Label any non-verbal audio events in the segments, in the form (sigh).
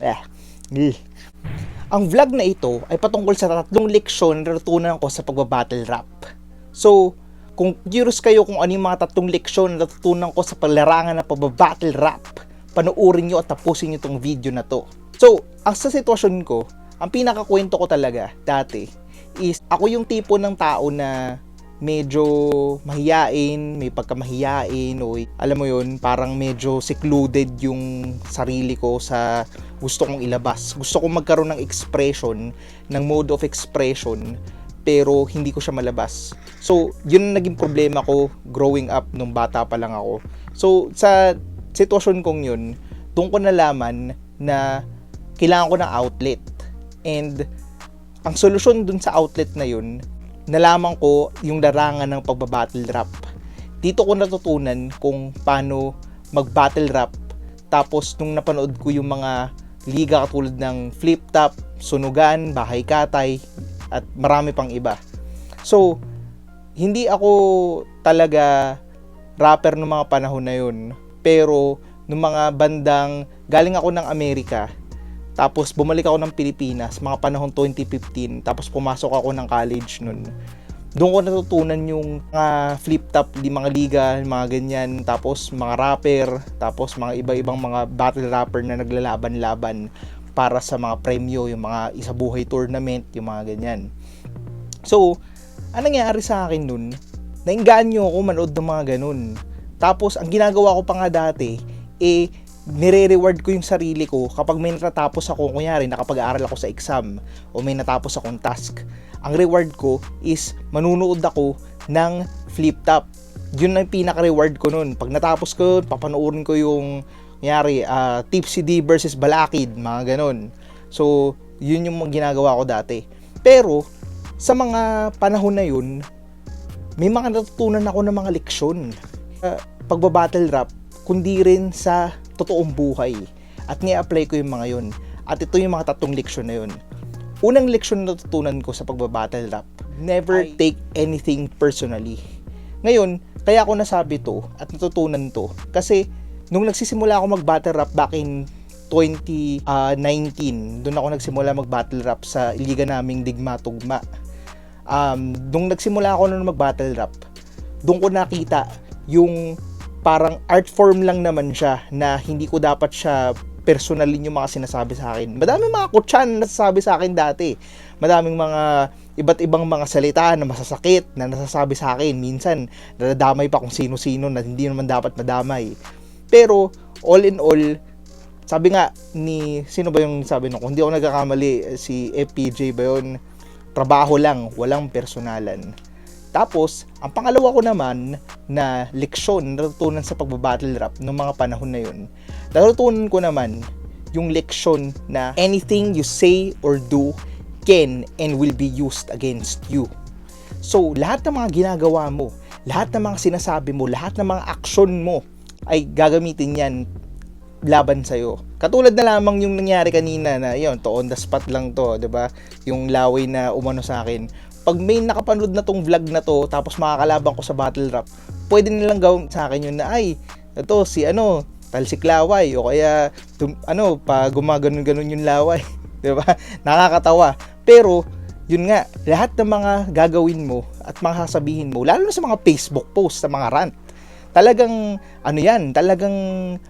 Eh, eh. Ang vlog na ito ay patungkol sa tatlong leksyon na natutunan ko sa pagbabattle rap. So, kung curious kayo kung ano yung mga tatlong leksyon na natutunan ko sa paglarangan ng pagbabattle rap, panoorin nyo at tapusin nyo tong video na to. So, ang sa sitwasyon ko, ang pinakakwento ko talaga dati is ako yung tipo ng tao na medyo mahiyain, may pagkamahiyain o alam mo yun, parang medyo secluded yung sarili ko sa gusto kong ilabas. Gusto kong magkaroon ng expression, ng mode of expression, pero hindi ko siya malabas. So, yun ang naging problema ko growing up nung bata pa lang ako. So, sa sitwasyon kong yun, doon ko nalaman na kailangan ko ng outlet. And ang solusyon dun sa outlet na yun, nalaman ko yung larangan ng pagbabattle rap. Dito ko natutunan kung paano mag-battle rap. Tapos nung napanood ko yung mga liga katulad ng Flip Top, Sunugan, Bahay Katay, at marami pang iba. So, hindi ako talaga rapper ng mga panahon na yun. Pero, nung mga bandang galing ako ng Amerika, tapos bumalik ako ng Pilipinas, mga panahon 2015, tapos pumasok ako ng college nun. Doon ko natutunan yung mga flip top, di mga liga, mga ganyan, tapos mga rapper, tapos mga iba-ibang mga battle rapper na naglalaban-laban para sa mga premyo, yung mga isabuhay tournament, yung mga ganyan. So, anong nangyari sa akin nun? Nainganyo ako manood ng mga ganun. Tapos, ang ginagawa ko pa nga dati, eh, nire-reward ko yung sarili ko kapag may natatapos ako, kunyari nakapag-aaral ako sa exam o may natapos akong task. Ang reward ko is manunood ako ng flip top. Yun ang pinaka-reward ko nun. Pag natapos ko, papanoorin ko yung kunyari, uh, Tipsy D versus Balakid, mga ganun. So, yun yung ginagawa ko dati. Pero, sa mga panahon na yun, may mga natutunan ako ng mga leksyon. Uh, pagbabattle rap, kundi rin sa totoong buhay. At nga-apply ko yung mga yun. At ito yung mga tatlong leksyon na yun. Unang leksyon na natutunan ko sa pagbabattle rap, never Ay. take anything personally. Ngayon, kaya ako nasabi to at natutunan to kasi nung nagsisimula ako mag-battle rap back in 2019, doon ako nagsimula mag-battle rap sa liga naming Digma Tugma. Um, nung nagsimula ako nung mag-battle rap, doon ko nakita yung parang art form lang naman siya na hindi ko dapat siya personalin yung mga sinasabi sa akin. Madaming mga kutsan na nasasabi sa akin dati. Madaming mga iba't ibang mga salita na masasakit na nasasabi sa akin. Minsan, nadadamay pa kung sino-sino na hindi naman dapat madamay. Pero, all in all, sabi nga ni, sino ba yung sabi nung, kung hindi ako nagkakamali, si FPJ ba yun? Trabaho lang, walang personalan. Tapos, ang pangalawa ko naman na leksyon na natutunan sa pagbabattle rap ng mga panahon na yun, natutunan ko naman yung leksyon na anything you say or do can and will be used against you. So, lahat ng mga ginagawa mo, lahat ng mga sinasabi mo, lahat ng mga aksyon mo ay gagamitin yan laban sa'yo. Katulad na lamang yung nangyari kanina na yun, to on the spot lang to, ba? Yung laway na umano sa akin pag may nakapanood na tong vlog na to tapos makakalaban ko sa battle rap, pwede nilang gawin sa akin yun na ay, ito si ano, talsik laway o kaya tum, ano, pa gumaganon-ganon yung laway, (laughs) 'di ba? Nakakatawa. Pero yun nga, lahat ng mga gagawin mo at mga mo, lalo na sa mga Facebook post, sa mga rant, talagang ano yan, talagang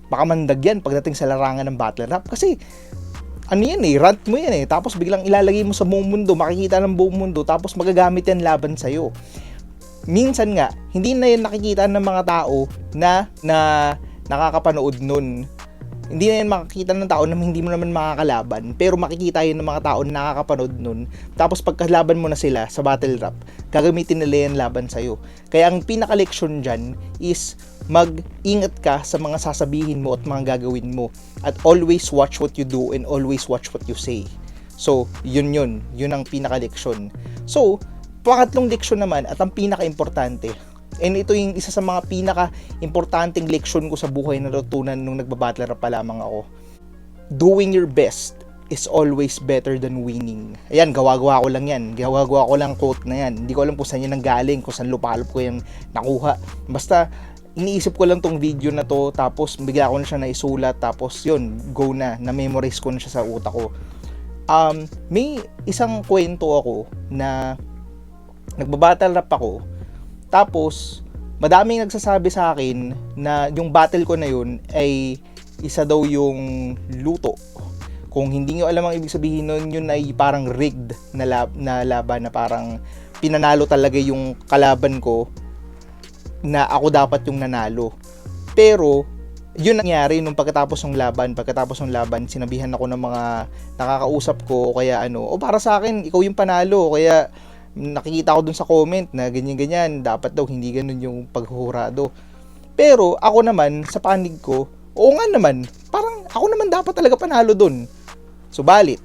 makamandag yan pagdating sa larangan ng battle rap kasi ano yan eh, rant mo yan eh. Tapos biglang ilalagay mo sa buong mundo, makikita ng buong mundo, tapos magagamit yan laban sa'yo. Minsan nga, hindi na yan nakikita ng mga tao na, na nakakapanood nun. Hindi na yan makikita ng tao na hindi mo naman makakalaban, pero makikita yun ng mga tao na nakakapanood nun. Tapos pagkalaban mo na sila sa battle rap, gagamitin nila yan laban sa'yo. Kaya ang pinaka-leksyon dyan is mag-ingat ka sa mga sasabihin mo at mga gagawin mo. At always watch what you do and always watch what you say. So, yun yun. Yun ang pinaka-leksyon. So, pangatlong leksyon naman at ang pinaka-importante. And ito yung isa sa mga pinaka-importanting leksyon ko sa buhay na natutunan nung nagbabattle rap pa lamang ako. Doing your best is always better than winning. Ayan, gawa-gawa ko lang yan. Gawa-gawa ko lang quote na yan. Hindi ko alam kung saan yan nanggaling, kung saan lupalop ko yung nakuha. Basta, iniisip ko lang tong video na to tapos bigla ko na siya naisulat tapos yun go na na memorize ko na siya sa utak ko um, may isang kwento ako na nagbabattle rap ako tapos madaming nagsasabi sa akin na yung battle ko na yun ay isa daw yung luto. Kung hindi nyo alam ang ibig sabihin nun, yun ay parang rigged na, lab, na laban na parang pinanalo talaga yung kalaban ko na ako dapat yung nanalo. Pero, yun nangyari nung pagkatapos ng laban, pagkatapos ng laban, sinabihan ako ng mga nakakausap ko, o kaya ano, o para sa akin, ikaw yung panalo, kaya nakikita ko dun sa comment na ganyan-ganyan, dapat daw hindi ganun yung paghuhurado. Pero, ako naman, sa panig ko, oo nga naman, parang ako naman dapat talaga panalo dun. Subalit,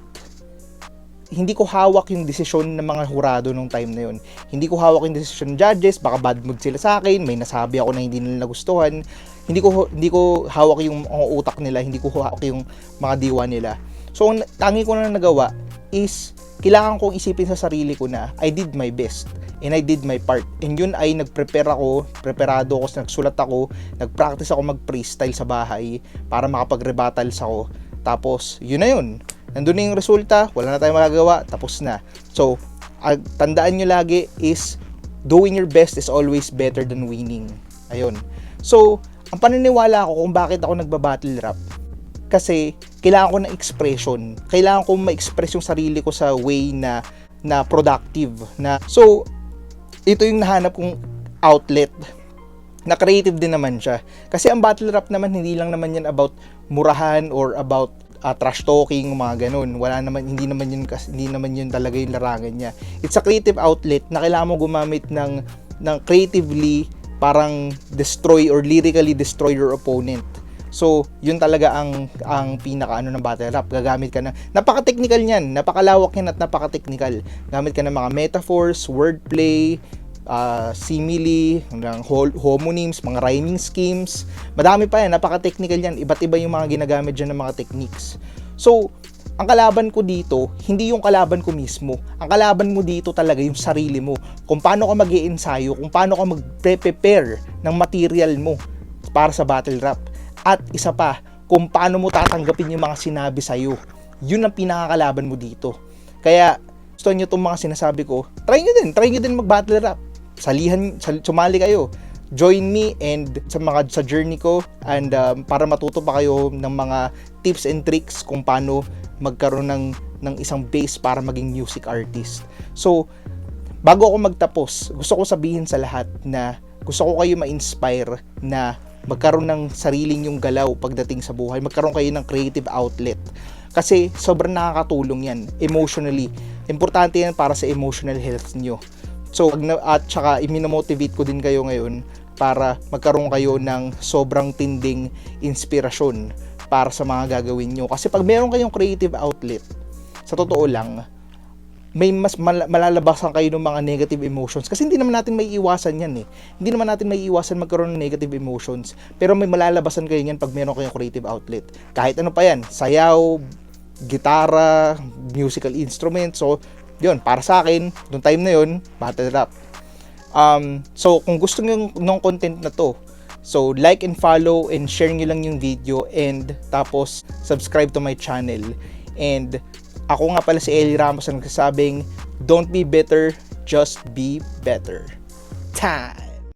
hindi ko hawak yung desisyon ng mga hurado nung time na yun. Hindi ko hawak yung desisyon ng judges, baka bad mood sila sa akin, may nasabi ako na hindi nila nagustuhan. Hindi ko hindi ko hawak yung mga utak nila, hindi ko hawak yung mga diwa nila. So, ang tangi ko na nagawa is kailangan kong isipin sa sarili ko na I did my best and I did my part. And yun ay nag-prepare ako, preparado ako, nagsulat ako, nag-practice ako mag-freestyle sa bahay para makapag-rebattles ako. Tapos, yun na yun. Nandun na yung resulta, wala na tayong magagawa, tapos na. So, tandaan nyo lagi is doing your best is always better than winning. Ayun. So, ang paniniwala ko kung bakit ako nagba-battle rap, kasi kailangan ko ng expression. Kailangan ko ma-express yung sarili ko sa way na na productive na. So ito yung nahanap kong outlet. Na creative din naman siya. Kasi ang battle rap naman hindi lang naman yan about murahan or about uh, trash talking mga ganun. Wala naman hindi naman yun kasi hindi naman yun talaga yung larangan niya. It's a creative outlet na kailangan mo gumamit ng ng creatively parang destroy or lyrically destroy your opponent So, yun talaga ang ang pinaka ano ng battle rap. Gagamit ka na napaka-technical niyan, napakalawak yan at napaka-technical. Gamit ka ng mga metaphors, wordplay, uh, simile, ng homonyms, mga rhyming schemes. Madami pa yan, napaka-technical yan. Iba't iba yung mga ginagamit diyan ng mga techniques. So, ang kalaban ko dito, hindi yung kalaban ko mismo. Ang kalaban mo dito talaga yung sarili mo. Kung paano ka mag ensayo kung paano ka mag-prepare ng material mo para sa battle rap. At isa pa, kung paano mo tatanggapin yung mga sinabi sa'yo. Yun ang pinakakalaban mo dito. Kaya, gusto nyo itong mga sinasabi ko, try nyo din, try nyo din mag-battle rap. Salihan, sal, sumali kayo. Join me and sa mga sa journey ko and um, para matuto pa kayo ng mga tips and tricks kung paano magkaroon ng ng isang base para maging music artist. So, bago ako magtapos, gusto ko sabihin sa lahat na gusto ko kayo ma-inspire na magkaroon ng sariling yung galaw pagdating sa buhay, magkaroon kayo ng creative outlet. Kasi sobrang nakakatulong yan emotionally. Importante yan para sa emotional health nyo. So, at saka iminomotivate ko din kayo ngayon para magkaroon kayo ng sobrang tinding inspirasyon para sa mga gagawin nyo. Kasi pag meron kayong creative outlet, sa totoo lang, may mas mal- malalabasan kayo ng mga negative emotions kasi hindi naman natin may iwasan yan eh. Hindi naman natin may iwasan magkaroon ng negative emotions pero may malalabasan kayo yan pag meron kayong creative outlet. Kahit ano pa yan, sayaw, gitara, musical instruments. So, yun, para sa akin, nung time na yun, battle rap. Um, so, kung gusto niyo ng content na to, so like and follow and share nyo lang yung video and tapos subscribe to my channel. And ako nga pala si Eli Ramos ang nagsasabing, don't be bitter, just be better. Time!